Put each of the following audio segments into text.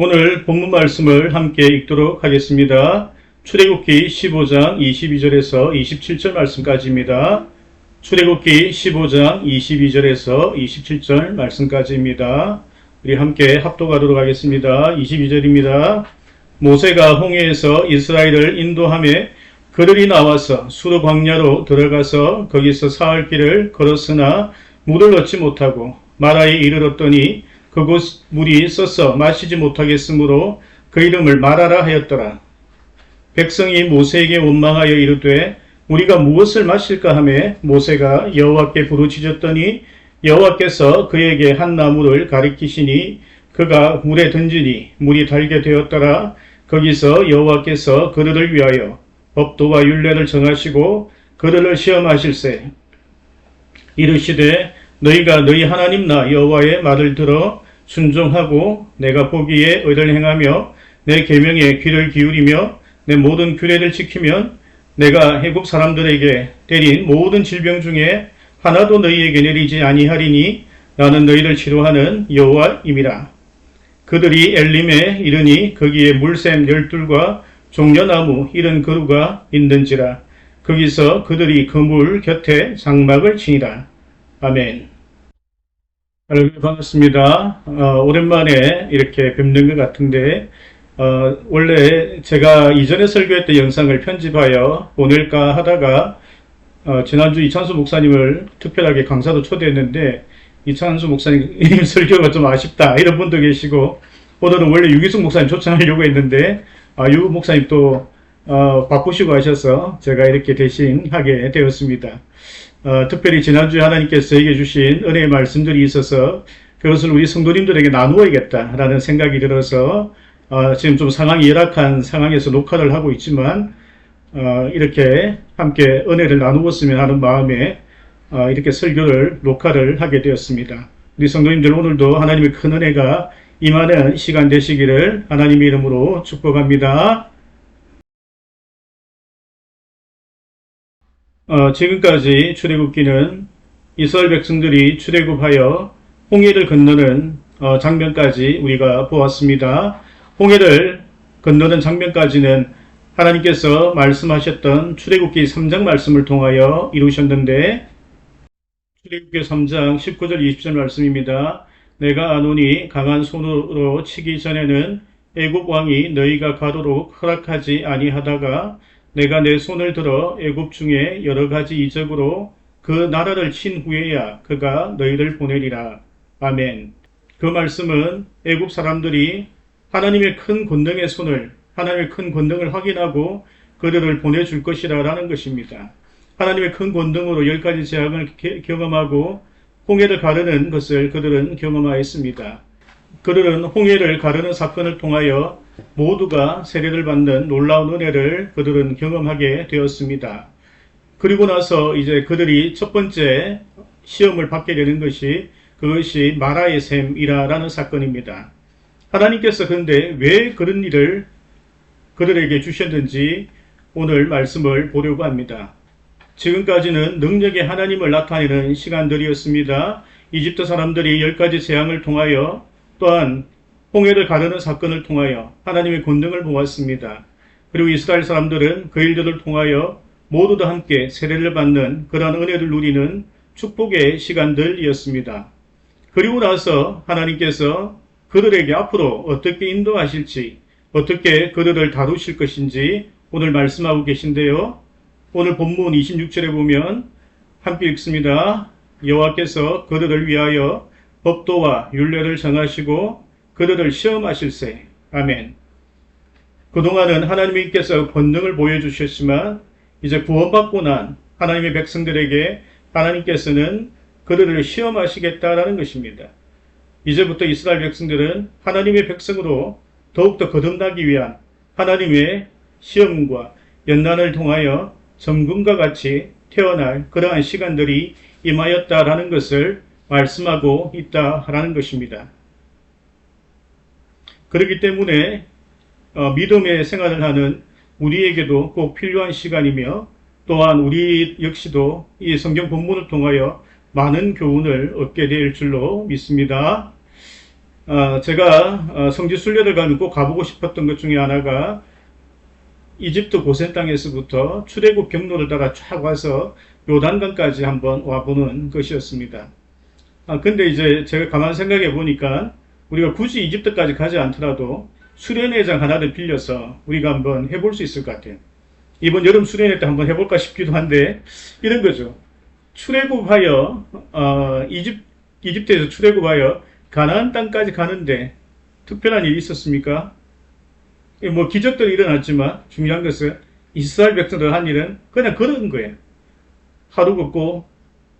오늘 본문 말씀을 함께 읽도록 하겠습니다. 출애굽기 15장 22절에서 27절 말씀까지입니다. 출애굽기 15장 22절에서 27절 말씀까지입니다. 우리 함께 합독하도록 하겠습니다. 22절입니다. 모세가 홍해에서 이스라엘을 인도함에 그들이 나와서 수르 광야로 들어가서 거기서 사흘 길을 걸었으나 물을 얻지 못하고 마라에 이르렀더니 그곳 물이 써서 마시지 못하겠으므로 그 이름을 마라라 하였더라. 백성이 모세에게 원망하여 이르되 우리가 무엇을 마실까 하매 모세가 여호와께 부르짖었더니 여호와께서 그에게 한 나무를 가리키시니 그가 물에 던지니 물이 달게 되었더라. 거기서 여호와께서 그들을 위하여 법도와 율례를 정하시고 그들을 시험하실세 이르시되 너희가 너희 하나님 나 여호와의 말을 들어 순종하고 내가 보기에 의를 행하며 내 계명에 귀를 기울이며 내 모든 규례를 지키면 내가 해국 사람들에게 때린 모든 질병 중에 하나도 너희에게 내리지 아니하리니 나는 너희를 치료하는 여호와임이라. 그들이 엘림에 이르니 거기에 물샘 열둘과 종려나무 이런 그루가 있는지라. 거기서 그들이 그 물 곁에 장막을 치니라. 아멘. 여러분 반갑습니다. 어, 오랜만에 이렇게 뵙는 것 같은데 어, 원래 제가 이전에 설교했던 영상을 편집하여 보낼까 하다가 어, 지난주 이찬수 목사님을 특별하게 강사도 초대했는데 이찬수 목사님 설교가 좀 아쉽다 이런 분도 계시고 오늘은 원래 유기숙 목사님 초청하려고 했는데 아, 유 목사님 또 어, 바쁘시고 하셔서 제가 이렇게 대신 하게 되었습니다. 어, 특별히 지난주에 하나님께서 저에게 주신 은혜의 말씀들이 있어서 그것을 우리 성도님들에게 나누어야겠다라는 생각이 들어서 어, 지금 좀 상황이 열악한 상황에서 녹화를 하고 있지만 어, 이렇게 함께 은혜를 나누었으면 하는 마음에 어, 이렇게 설교를 녹화를 하게 되었습니다. 우리 성도님들 오늘도 하나님의 큰 은혜가 임하는 시간 되시기를 하나님의 이름으로 축복합니다. 어, 지금까지 출애굽기는 이스라엘 백성들이 출애굽하여 홍해를 건너는 어, 장면까지 우리가 보았습니다. 홍해를 건너는 장면까지는 하나님께서 말씀하셨던 출애굽기 3장 말씀을 통하여 이루셨는데 출애굽기 3장 19절 20절 말씀입니다. 내가 아노니 강한 손으로 치기 전에는 애굽 왕이 너희가 가도록 허락하지 아니하다가 내가 내 손을 들어 애굽 중에 여러 가지 이적으로 그 나라를 친 후에야 그가 너희를 보내리라. 아멘. 그 말씀은 애굽 사람들이 하나님의 큰 권능의 손을 하나님의 큰 권능을 확인하고 그들을 보내줄 것이라라는 것입니다. 하나님의 큰 권능으로 열 가지 재앙을 게- 경험하고 홍해를 가르는 것을 그들은 경험하였습니다. 그들은 홍해를 가르는 사건을 통하여 모두가 세례를 받는 놀라운 은혜를 그들은 경험하게 되었습니다. 그리고 나서 이제 그들이 첫 번째 시험을 받게 되는 것이 그것이 마라의 샘이라라는 사건입니다. 하나님께서 그런데 왜 그런 일을 그들에게 주셨는지 오늘 말씀을 보려고 합니다. 지금까지는 능력의 하나님을 나타내는 시간들이었습니다. 이집트 사람들이 열 가지 재앙을 통하여 또한 홍해를 가르는 사건을 통하여 하나님의 권능을 보았습니다. 그리고 이스라엘 사람들은 그 일들을 통하여 모두 다 함께 세례를 받는 그러한 은혜를 누리는 축복의 시간들이었습니다. 그리고 나서 하나님께서 그들에게 앞으로 어떻게 인도하실지, 어떻게 그들을 다루실 것인지 오늘 말씀하고 계신데요. 오늘 본문 26절에 보면 함께 읽습니다. 여호와께서 그들을 위하여 법도와 율례를 정하시고 그들을 시험하실세. 아멘. 그동안은 하나님께서 권능을 보여주셨지만 이제 구원받고 난 하나님의 백성들에게 하나님께서는 그들을 시험하시겠다라는 것입니다. 이제부터 이스라엘 백성들은 하나님의 백성으로 더욱더 거듭나기 위한 하나님의 시험과 연난을 통하여 점금과 같이 태어날 그러한 시간들이 임하였다라는 것을 말씀하고 있다 라는 것입니다. 그렇기 때문에 어, 믿음의 생활을 하는 우리에게도 꼭 필요한 시간이며 또한 우리 역시도 이 성경 본문을 통하여 많은 교훈을 얻게 될 줄로 믿습니다. 어, 제가 어, 성지 순례를 가면 꼭 가보고 싶었던 것 중에 하나가 이집트 고센 땅에서부터 출애굽 경로를 따라 쫙 와서 요단강까지 한번 와보는 것이었습니다. 아, 근데 이제 제가 가만 생각해 보니까 우리가 굳이 이집트까지 가지 않더라도 수련회장 하나를 빌려서 우리가 한번 해볼 수 있을 것 같아요. 이번 여름 수련회 때 한번 해볼까 싶기도 한데 이런 거죠. 출애굽하여 어, 이집 이집트에서 출애굽하여 가나안 땅까지 가는데 특별한 일이 있었습니까? 예, 뭐 기적들이 일어났지만 중요한 것은 이스라엘 백성들 한 일은 그냥 그런 거예요. 하루 걷고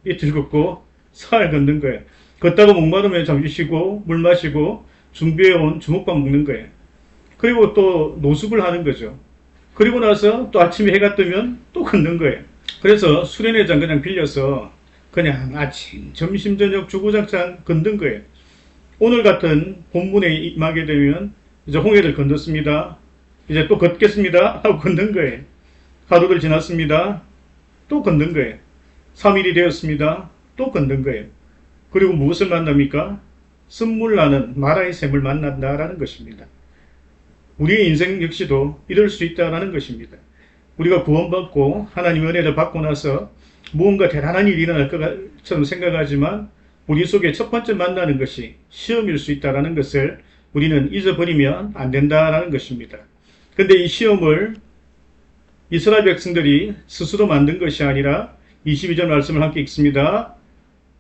이틀 걷고 사흘 걷는 거예요. 걷다가 목마르면 잠시 쉬고 물 마시고 준비해온 주먹밥 먹는 거예요. 그리고 또 노숙을 하는 거죠. 그리고 나서 또 아침에 해가 뜨면 또 걷는 거예요. 그래서 수련회장 그냥 빌려서 그냥 아침, 점심, 저녁 주구장창 걷는 거예요. 오늘 같은 본문에 임하게 되면 이제 홍해를 건넜습니다. 이제 또 걷겠습니다. 하고 걷는 거예요. 하루를 지났습니다. 또 걷는 거예요. 3일이 되었습니다. 또 걷는 거예요. 그리고 무엇을 만납니까? 쓴물 나는 마라의 샘을 만난다라는 것입니다. 우리의 인생 역시도 이럴 수 있다라는 것입니다. 우리가 구원받고 하나님의 은혜를 받고 나서 무언가 대단한 일이 일어날 것처럼 생각하지만 우리 속에 첫 번째 만나는 것이 시험일 수 있다라는 것을 우리는 잊어버리면 안 된다라는 것입니다. 근데 이 시험을 이스라엘 백성들이 스스로 만든 것이 아니라 22절 말씀을 함께 읽습니다.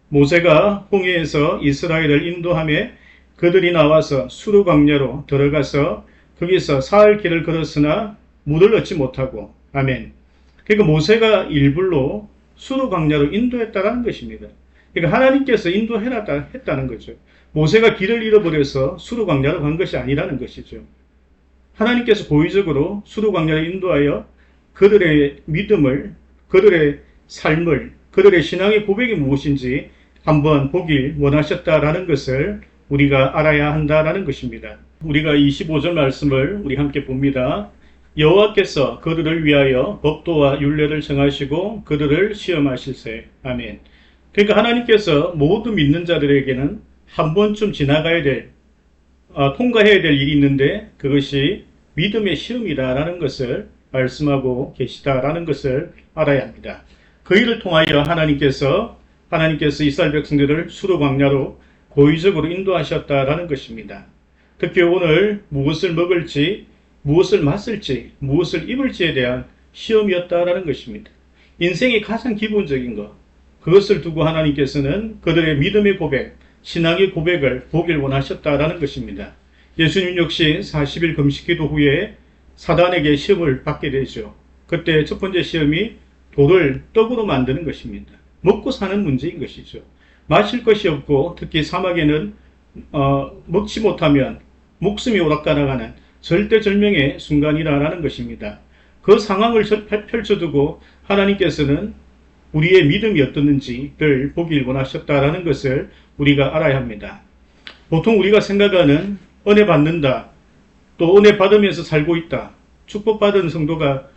모세가 홍해에서 이스라엘을 인도함에 그들이 나와서 수르 광야로 들어가서 거기서 사흘 길을 걸었으나 물을 얻지 못하고 아멘. 그러니까 모세가 일불로 수르 광야로 인도했다라는 것입니다. 그러니까 하나님께서 인도해라 했다는 거죠. 모세가 길을 잃어버려서 수르 광야로 간 것이 아니라는 것이죠. 하나님께서 고의적으로 수르 광야를 인도하여 그들의 믿음을, 그들의 삶을, 그들의 신앙의 고백이 무엇인지 한번 보길 원하셨다라는 것을 우리가 알아야 한다라는 것입니다. 우리가 25절 말씀을 우리 함께 봅니다. 여호와께서 그들을 위하여 법도와 율례를 정하시고 그들을 시험하실세. 아멘. 그러니까 하나님께서 모두 믿는 자들에게는 한 번쯤 지나가야 될, 어, 통과해야 될 일이 있는데 그것이 믿음의 시험이다라는 것을 말씀하고 계시다라는 것을 알아야 합니다. 그 일을 통하여 하나님께서 하나님께서 이스라엘 백성들을 수로 광야로 고의적으로 인도하셨다라는 것입니다. 특히 오늘 무엇을 먹을지, 무엇을 마실지, 무엇을 입을지에 대한 시험이었다라는 것입니다. 인생의 가장 기본적인 것, 그것을 두고 하나님께서는 그들의 믿음의 고백, 신앙의 고백을 보길 원하셨다라는 것입니다. 예수님 역시 40일 금식 기도 후에 사단에게 시험을 받게 되죠. 그때 첫 번째 시험이 돌을 떡으로 만드는 것입니다. 먹고 사는 문제인 것이죠. 마실 것이 없고 특히 사막에는 어, 먹지 못하면 목숨이 오락가락하는 절대절명의 순간이라는 것입니다. 그 상황을 펼쳐두고 하나님께서는 우리의 믿음이 어떻는지를 보길 원하셨다라는 것을 우리가 알아야 합니다. 보통 우리가 생각하는 은혜 받는다, 또 은혜 받으면서 살고 있다, 축복받은 성도가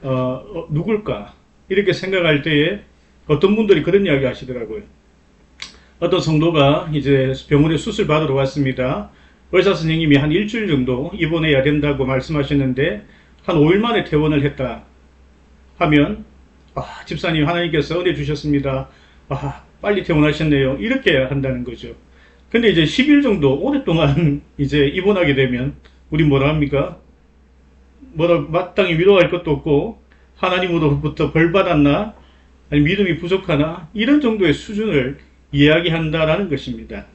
어, 어, 누굴까 이렇게 생각할 때에 어떤 분들이 그런 이야기 하시더라고요. 어떤 성도가 이제 병원에 수술 받으러 왔습니다. 의사 선생님이 한 일주일 정도 입원해야 된다고 말씀하셨는데 한 5일 만에 퇴원을 했다 하면 아, 집사님 하나님께서 은혜 주셨습니다. 아, 빨리 퇴원하셨네요. 이렇게 한다는 거죠. 근데 이제 10일 정도 오랫동안 이제 입원하게 되면 우리 뭐라 합니까? 뭐라 마땅히 위로할 것도 없고 하나님으로부터 벌 받았나? 아니 믿음이 부족하나? 이런 정도의 수준을 이야기한다라는 것입니다.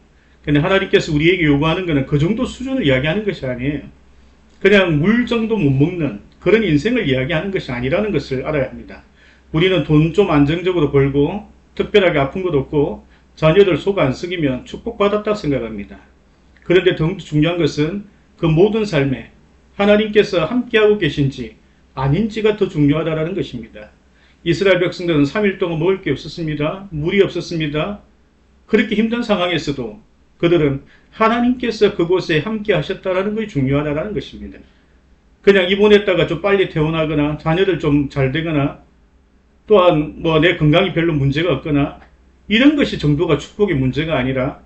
근데 하나님께서 우리에게 요구하는 것은 그 정도 수준을 이야기하는 것이 아니에요. 그냥 물 정도 못 먹는 그런 인생을 이야기하는 것이 아니라는 것을 알아야 합니다. 우리는 돈 좀 안정적으로 벌고 특별하게 아픈 것 없고 자녀들 속 안 썩이면 축복받았다고 생각합니다. 그런데 더 중요한 것은 그 모든 삶에 하나님께서 함께하고 계신지 아닌지가 더 중요하다는 것입니다. 이스라엘 백성들은 3일 동안 먹을 게 없었습니다. 물이 없었습니다. 그렇게 힘든 상황에서도 그들은 하나님께서 그곳에 함께 하셨다라는 것이 중요하다는 것입니다. 그냥 입원했다가 좀 빨리 퇴원하거나 자녀들 좀 잘 되거나 또한 뭐 내 건강이 별로 문제가 없거나 이런 것이 정도가 축복의 문제가 아니라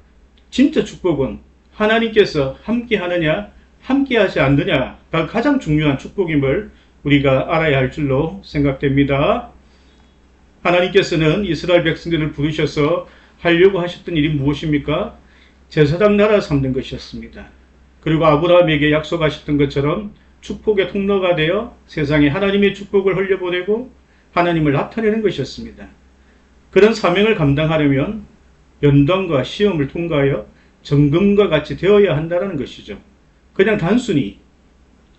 진짜 축복은 하나님께서 함께 하느냐, 함께 하지 않느냐가 가장 중요한 축복임을 우리가 알아야 할 줄로 생각됩니다. 하나님께서는 이스라엘 백성들을 부르셔서 하려고 하셨던 일이 무엇입니까? 제사장 나라 삼는 것이었습니다. 그리고 아브라함에게 약속하셨던 것처럼 축복의 통로가 되어 세상에 하나님의 축복을 흘려보내고 하나님을 나타내는 것이었습니다. 그런 사명을 감당하려면 연단과 시험을 통과하여 정금과 같이 되어야 한다는 것이죠. 그냥 단순히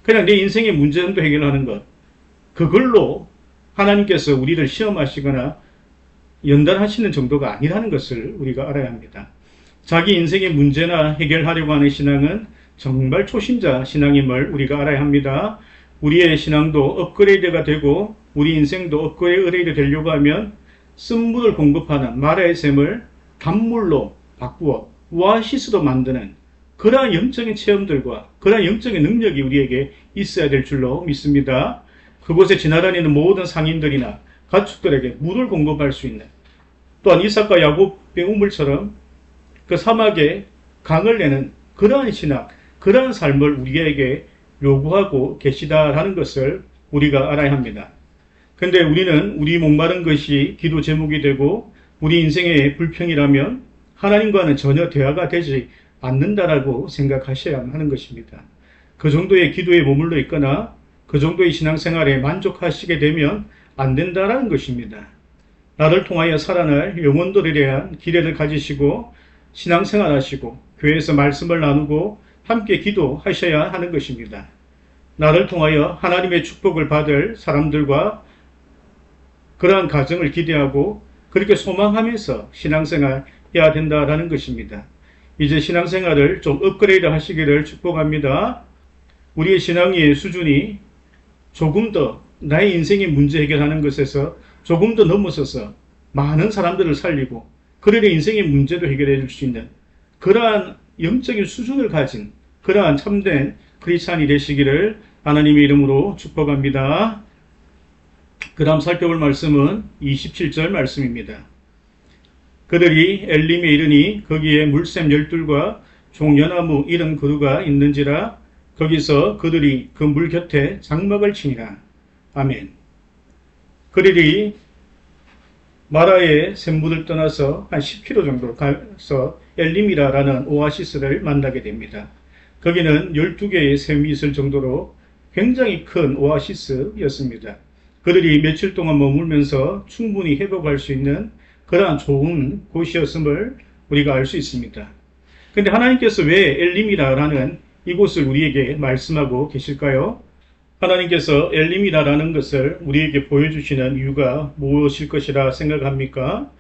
그냥 내 인생의 문제 정도 해결하는 것 그걸로 하나님께서 우리를 시험하시거나 연단하시는 정도가 아니라는 것을 우리가 알아야 합니다. 자기 인생의 문제나 해결하려고 하는 신앙은 정말 초심자 신앙임을 우리가 알아야 합니다. 우리의 신앙도 업그레이드가 되고 우리 인생도 업그레이드 되려고 하면 쓴물을 공급하는 마라의 샘을 단물로 바꾸어 오아시스로 만드는 그러한 영적인 체험들과 그러한 영적인 능력이 우리에게 있어야 될 줄로 믿습니다. 그곳에 지나다니는 모든 상인들이나 가축들에게 물을 공급할 수 있는 또한 이삭과 야곱의 우물처럼 그 사막에 강을 내는 그러한 신앙, 그러한 삶을 우리에게 요구하고 계시다라는 것을 우리가 알아야 합니다. 근데 우리는 우리 목마른 것이 기도 제목이 되고 우리 인생의 불평이라면 하나님과는 전혀 대화가 되지 않는다라고 생각하셔야 하는 것입니다. 그 정도의 기도에 머물러 있거나 그 정도의 신앙생활에 만족하시게 되면 안 된다라는 것입니다. 나를 통하여 살아날 영혼들에 대한 기대를 가지시고 신앙생활 하시고 교회에서 말씀을 나누고 함께 기도하셔야 하는 것입니다. 나를 통하여 하나님의 축복을 받을 사람들과 그러한 가정을 기대하고 그렇게 소망하면서 신앙생활 해야 된다라는 것입니다. 이제 신앙생활을 좀 업그레이드 하시기를 축복합니다. 우리의 신앙의 수준이 조금 더 나의 인생의 문제 해결하는 것에서 조금 더 넘어서서 많은 사람들을 살리고 그들의 인생의 문제도 해결해 줄 수 있는 그러한 영적인 수준을 가진 그러한 참된 크리스찬이 되시기를 하나님의 이름으로 축복합니다. 그 다음 살펴볼 말씀은 27절 말씀입니다. 그들이 엘림에 이르니 거기에 물샘 열둘과 종려나무 이런 그루가 있는지라 거기서 그들이 그 물 곁에 장막을 치니라. 아멘. 그들이 마라의 샘물을 떠나서 한 10km 정도 가서 엘림이라라는 오아시스를 만나게 됩니다. 거기는 12개의 샘이 있을 정도로 굉장히 큰 오아시스였습니다. 그들이 며칠 동안 머물면서 충분히 회복할 수 있는 그러한 좋은 곳이었음을 우리가 알 수 있습니다. 근데 하나님께서 왜 엘림이라라는 이곳을 우리에게 말씀하고 계실까요? 하나님께서 엘림이라라는 것을 우리에게 보여주시는 이유가 무엇일 것이라 생각합니까?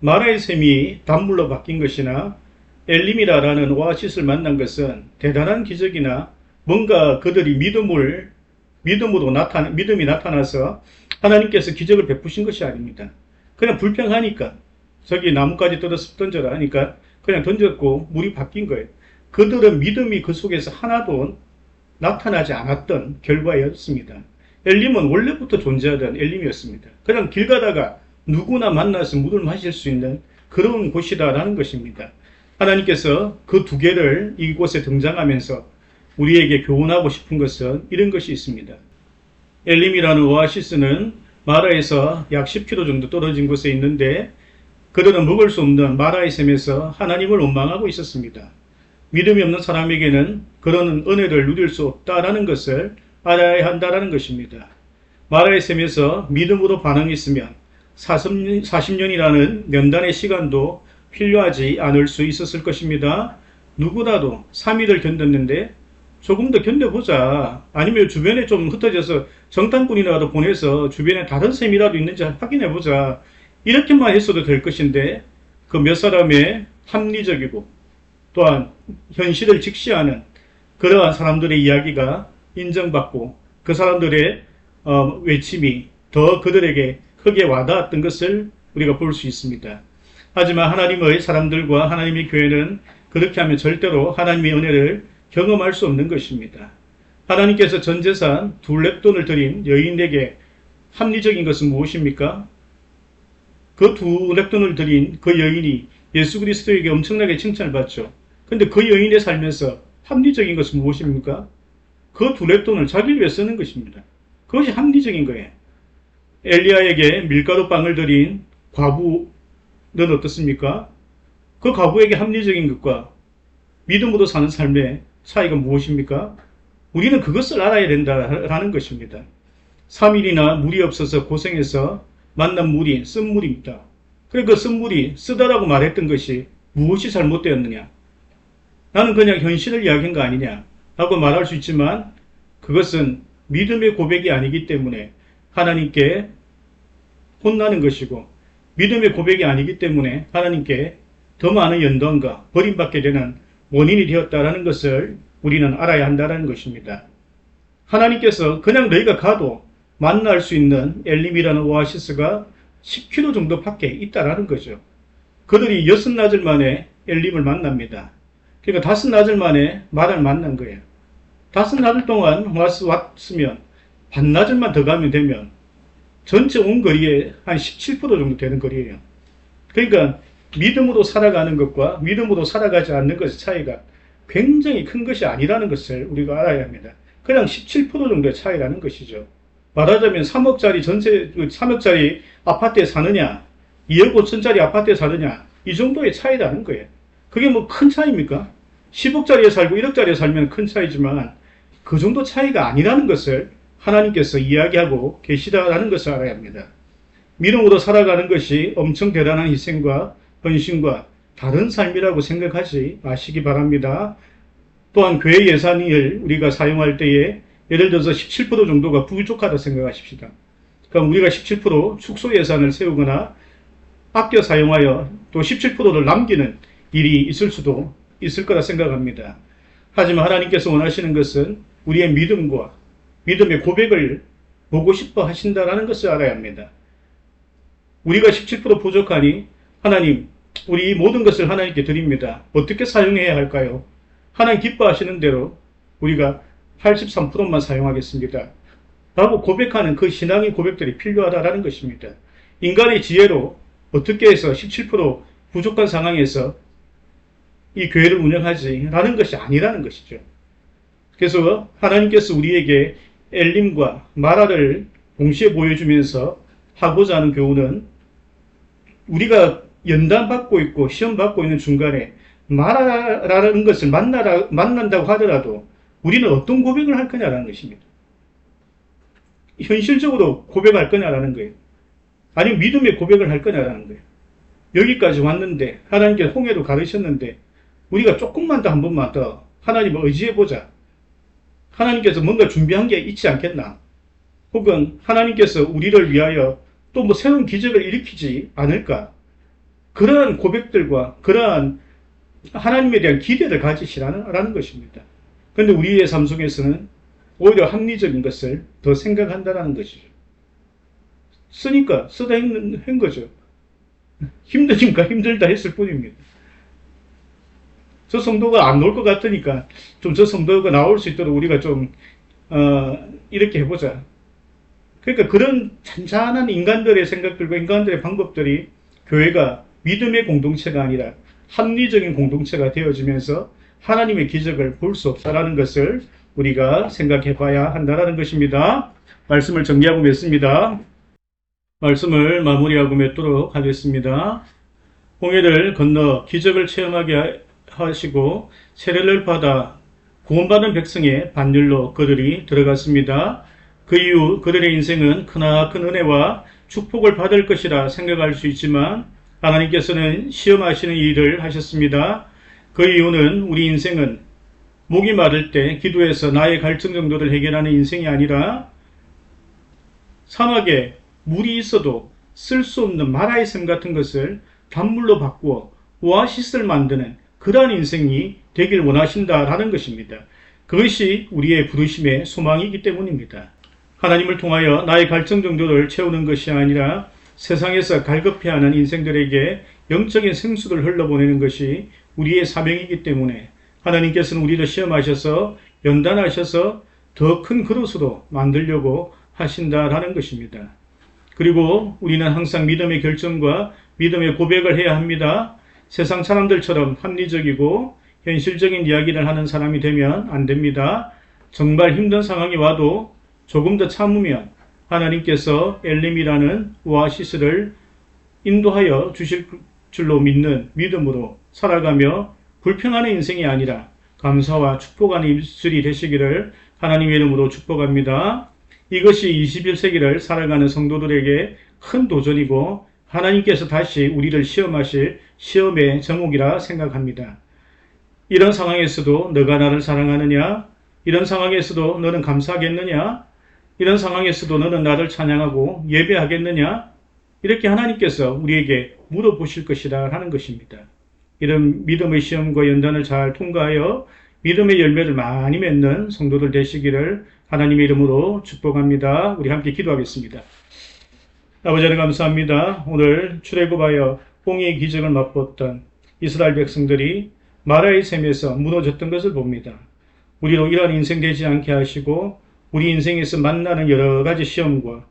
마라의 샘이 단물로 바뀐 것이나 엘림이라라는 오아시스를 만난 것은 대단한 기적이나 뭔가 그들이 믿음을 믿음으로 나타 믿음이 나타나서 하나님께서 기적을 베푸신 것이 아닙니다. 그냥 불평하니까 저기 나뭇가지 떨어서 던져라 하니까 그냥 던졌고 물이 바뀐 거예요. 그들은 믿음이 그 속에서 하나도 나타나지 않았던 결과였습니다. 엘림은 원래부터 존재하던 엘림이었습니다. 그냥 길 가다가 누구나 만나서 물을 마실 수 있는 그런 곳이다라는 것입니다. 하나님께서 그 두 개를 이곳에 등장하면서 우리에게 교훈하고 싶은 것은 이런 것이 있습니다. 엘림이라는 오아시스는 마라에서 약 10km 정도 떨어진 곳에 있는데 그들은 먹을 수 없는 마라의 샘에서 하나님을 원망하고 있었습니다. 믿음이 없는 사람에게는 그런 은혜를 누릴 수 없다라는 것을 알아야 한다라는 것입니다. 마라의 샘에서 믿음으로 반응했으면 40년이라는 면단의 시간도 필요하지 않을 수 있었을 것입니다. 누구라도 3일을 견뎠는데 조금 더 견뎌보자. 아니면 주변에 좀 흩어져서 정탐꾼이라도 보내서 주변에 다른 셈이라도 있는지 확인해보자. 이렇게만 했어도 될 것인데 그 몇 사람의 합리적이고 또한 현실을 직시하는 그러한 사람들의 이야기가 인정받고 그 사람들의 어, 외침이 더 그들에게 크게 와닿았던 것을 우리가 볼 수 있습니다. 하지만 하나님의 사람들과 하나님의 교회는 그렇게 하면 절대로 하나님의 은혜를 경험할 수 없는 것입니다. 하나님께서 전 재산 두 랩돈을 드린 여인에게 합리적인 것은 무엇입니까? 그 두 랩돈을 드린 그 여인이 예수 그리스도에게 엄청나게 칭찬을 받죠. 근데 그 여인의 살면서 합리적인 것은 무엇입니까? 그 두랩돈을 자기를 위해 쓰는 것입니다. 그것이 합리적인 거예요. 엘리야에게 밀가루 빵을 드린 과부는 어떻습니까? 그 과부에게 합리적인 것과 믿음으로 사는 삶의 차이가 무엇입니까? 우리는 그것을 알아야 된다라는 것입니다. 3일이나 물이 없어서 고생해서 만난 물이 쓴 물입니다. 그래 그쓴 물이 쓰다라고 말했던 것이 무엇이 잘못되었느냐? 나는 그냥 현실을 이야기한 거 아니냐? 라고 말할 수 있지만 그것은 믿음의 고백이 아니기 때문에 하나님께 혼나는 것이고 믿음의 고백이 아니기 때문에 하나님께 더 많은 연단과 버림받게 되는 원인이 되었다라는 것을 우리는 알아야 한다는 것입니다. 하나님께서 그냥 너희가 가도 만날 수 있는 엘림이라는 오아시스가 10km 정도 밖에 있다라는 거죠. 그들이 여섯 나절 만에 엘림을 만납니다. 그러니까 다섯 나절 만에 마다를 만난 거예요. 다섯 나절 동안 왔, 왔으면 반나절만 더 가면 되면 전체 온 거리에 한 17% 정도 되는 거리예요. 그러니까 믿음으로 살아가는 것과 믿음으로 살아가지 않는 것의 차이가 굉장히 큰 것이 아니라는 것을 우리가 알아야 합니다. 그냥 17% 정도의 차이라는 것이죠. 말하자면 3억짜리 전세, 3억짜리 아파트에 사느냐, 2억 5천짜리 아파트에 사느냐, 이 정도의 차이라는 거예요. 그게 뭐 큰 차이입니까? 10억짜리에 살고 1억짜리에 살면 큰 차이지만 그 정도 차이가 아니라는 것을 하나님께서 이야기하고 계시다라는 것을 알아야 합니다. 믿음으로 살아가는 것이 엄청 대단한 희생과 헌신과 다른 삶이라고 생각하지 마시기 바랍니다. 또한 교회 예산을 우리가 사용할 때에 예를 들어서 17% 정도가 부족하다 생각하십시다. 그럼 우리가 17% 축소 예산을 세우거나 아껴 사용하여 또 17%를 남기는 일이 있을 수도 있을 거라 생각합니다. 하지만 하나님께서 원하시는 것은 우리의 믿음과 믿음의 고백을 보고 싶어 하신다라는 것을 알아야 합니다. 우리가 17% 부족하니 하나님 우리 모든 것을 하나님께 드립니다. 어떻게 사용해야 할까요? 하나님 기뻐하시는 대로 우리가 83%만 사용하겠습니다. 라고 고백하는 그 신앙의 고백들이 필요하다라는 것입니다. 인간의 지혜로 어떻게 해서 17% 부족한 상황에서 이 교회를 운영하지 라는 것이 아니라는 것이죠. 그래서 하나님께서 우리에게 엘림과 마라를 동시에 보여주면서 하고자 하는 교훈은 우리가 연단 받고 있고 시험 받고 있는 중간에 마라라는 것을 만나라, 만난다고 하더라도 우리는 어떤 고백을 할 거냐라는 것입니다. 현실적으로 고백할 거냐라는 거예요. 아니면 믿음의 고백을 할 거냐라는 거예요. 여기까지 왔는데 하나님께 홍해도 가르쳤는데 우리가 조금만 더 한 번만 더 하나님을 의지해 보자. 하나님께서 뭔가 준비한 게 있지 않겠나? 혹은 하나님께서 우리를 위하여 또 뭐 새로운 기적을 일으키지 않을까? 그러한 고백들과 그러한 하나님에 대한 기대를 가지시라는 것입니다. 그런데 우리의 삶 속에서는 오히려 합리적인 것을 더 생각한다는 것이죠. 쓰니까 쓰다 했는, 한 거죠. 힘드니까 힘들다 했을 뿐입니다. 저 성도가 안 나올 것 같으니까 좀 저 성도가 나올 수 있도록 우리가 좀, 어, 이렇게 해보자. 그러니까 그런 잔잔한 인간들의 생각들과 인간들의 방법들이 교회가 믿음의 공동체가 아니라 합리적인 공동체가 되어지면서 하나님의 기적을 볼 수 없다라는 것을 우리가 생각해 봐야 한다라는 것입니다. 말씀을 정리하고 맺습니다. 말씀을 마무리하고 맺도록 하겠습니다. 홍해를 건너 기적을 체험하게 하시고 세례를 받아 구원받은 백성의 반열로 그들이 들어갔습니다. 그 이후 그들의 인생은 크나큰 은혜와 축복을 받을 것이라 생각할 수 있지만 하나님께서는 시험하시는 일을 하셨습니다. 그 이유는 우리 인생은 목이 마를 때 기도해서 나의 갈증 정도를 해결하는 인생이 아니라 사막에 물이 있어도 쓸 수 없는 마라의 샘 같은 것을 단물로 바꾸어 오아시스를 만드는 그러한 인생이 되길 원하신다라는 것입니다. 그것이 우리의 부르심의 소망이기 때문입니다. 하나님을 통하여 나의 갈증 정도를 채우는 것이 아니라 세상에서 갈급해하는 인생들에게 영적인 생수를 흘러보내는 것이 우리의 사명이기 때문에 하나님께서는 우리를 시험하셔서 연단하셔서 더 큰 그릇으로 만들려고 하신다라는 것입니다. 그리고 우리는 항상 믿음의 결정과 믿음의 고백을 해야 합니다. 세상 사람들처럼 합리적이고 현실적인 이야기를 하는 사람이 되면 안 됩니다. 정말 힘든 상황이 와도 조금 더 참으면 하나님께서 엘림이라는 오아시스를 인도하여 주실 줄로 믿는 믿음으로 살아가며 불평하는 인생이 아니라 감사와 축복하는 입술이 되시기를 하나님의 이름으로 축복합니다. 이것이 21세기를 살아가는 성도들에게 큰 도전이고 하나님께서 다시 우리를 시험하실 시험의 제목이라 생각합니다. 이런 상황에서도 너가 나를 사랑하느냐? 이런 상황에서도 너는 감사하겠느냐? 이런 상황에서도 너는 나를 찬양하고 예배하겠느냐? 이렇게 하나님께서 우리에게 물어보실 것이다 하는 것입니다. 이런 믿음의 시험과 연단을 잘 통과하여 믿음의 열매를 많이 맺는 성도들 되시기를 하나님의 이름으로 축복합니다. 우리 함께 기도하겠습니다. 아버지 하나님 감사합니다. 오늘 출애굽하여 홍해의 기적을 맛보았던 이스라엘 백성들이 마라의 샘에서 무너졌던 것을 봅니다. 우리로 이러한 인생 되지 않게 하시고 우리 인생에서 만나는 여러 가지 시험과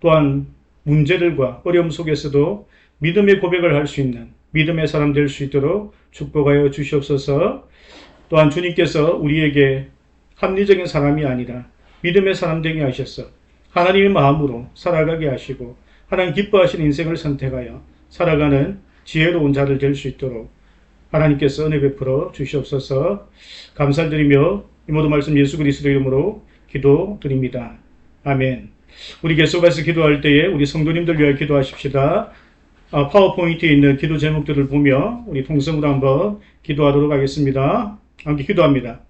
또한 문제들과 어려움 속에서도 믿음의 고백을 할 수 있는 믿음의 사람 될 수 있도록 축복하여 주시옵소서. 또한 주님께서 우리에게 합리적인 사람이 아니라 믿음의 사람 되게 하셔서 하나님의 마음으로 살아가게 하시고 하나님 기뻐하시는 인생을 선택하여 살아가는 지혜로운 자들 될수 있도록 하나님께서 은혜 베풀어 주시옵소서 감사드리며 이 모든 말씀 예수 그리스도 이름으로 기도드립니다. 아멘. 우리 계속해서 기도할 때에 우리 성도님들 위하여 기도하십시다. 아, 파워포인트에 있는 기도 제목들을 보며 우리 통성으로 한번 기도하도록 하겠습니다. 함께 기도합니다.